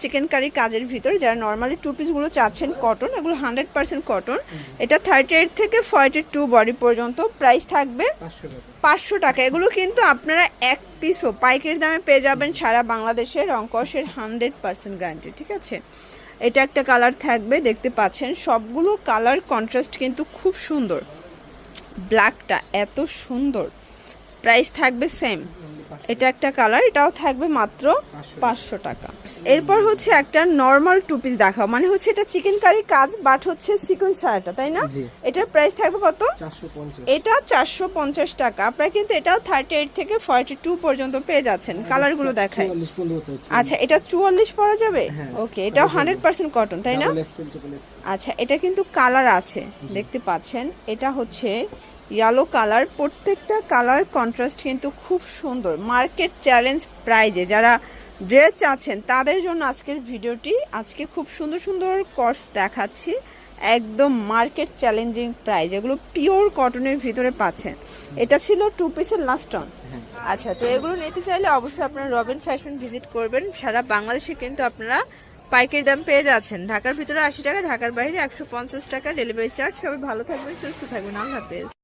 Chicken curry কাজের ভিতর যারা নর্মালি টু পিসগুলো চাচ্ছেন কটন এগুলো হান্ড্রেড পার্সেন্ট কটন এটা থার্টি এইট থেকে ফর্টি টু বডি পর্যন্ত প্রাইস থাকবে পাঁচশো টাকা। এগুলো কিন্তু আপনারা এক পিসও পাইকারি দামে পেয়ে যাবেন সারা বাংলাদেশের রংকসের হান্ড্রেড পার্সেন্ট গ্যারান্টি ঠিক আছে? এটা একটা কালার থাকবে দেখতে পাচ্ছেন। সবগুলো কালার কন্ট্রাস্ট কিন্তু খুব সুন্দর। ব্ল্যাকটা এত সুন্দর। প্রাইস থাকবে সেম এটা একটা কালার এটাও থাকবে মাত্র পাঁচশো টাকা। এরপর হচ্ছে একটা নর্মাল টু পিস দেখাও। মানে হচ্ছে এটা চিকেন কারি কাজ বাট হচ্ছে সিকোয়েন্স ছাড়াটা তাই না? এটার প্রাইস থাকবে কত? এটা চারশো পঞ্চাশ টাকা। আপনারা কিন্তু এটাও থার্টি এইট থেকে ফর্টি টু পর্যন্ত পেয়ে যাচ্ছেন কালারগুলো দেখায়। আচ্ছা এটা চুয়াল্লিশ পরা যাবে? হ্যাঁ, ওকে এটাও হান্ড্রেড পার্সেন্ট কটন তাই না? আচ্ছা এটা কিন্তু কালার আছে দেখতে পাচ্ছেন। এটা হচ্ছে ইয়েলো কালার প্রত্যেকটা কালার কন্ট্রাস্ট কিন্তু খুব সুন্দর। মার্কেট চ্যালেঞ্জ প্রাইজে যারা ড্রেস আছেন, তাদের জন্য আজকের ভিডিওটি, আজকে খুব সুন্দর সুন্দর কর্স দেখাচ্ছি। একদম মার্কেট চ্যালেঞ্জিং প্রাইজ এগুলো পিওর কটনের ভিতরে পাচ্ছেন। এটা ছিল টু পিসের লাস্ট অন আচ্ছা তো এগুলো নিতে চাইলে অবশ্যই আপনারা রবিন ফ্যাশন ভিজিট করবেন। সারা বাংলাদেশে কিন্তু আপনারা পাইকারি দাম পেয়ে যাচ্ছেন। ঢাকার ভিতরে আশি টাকা, ঢাকার বাইরে একশো পঞ্চাশ টাকা। ডেলিভারি চার্জ সবাই ভালো থাকবেন, সুস্থ থাকবেন। আল্লাহ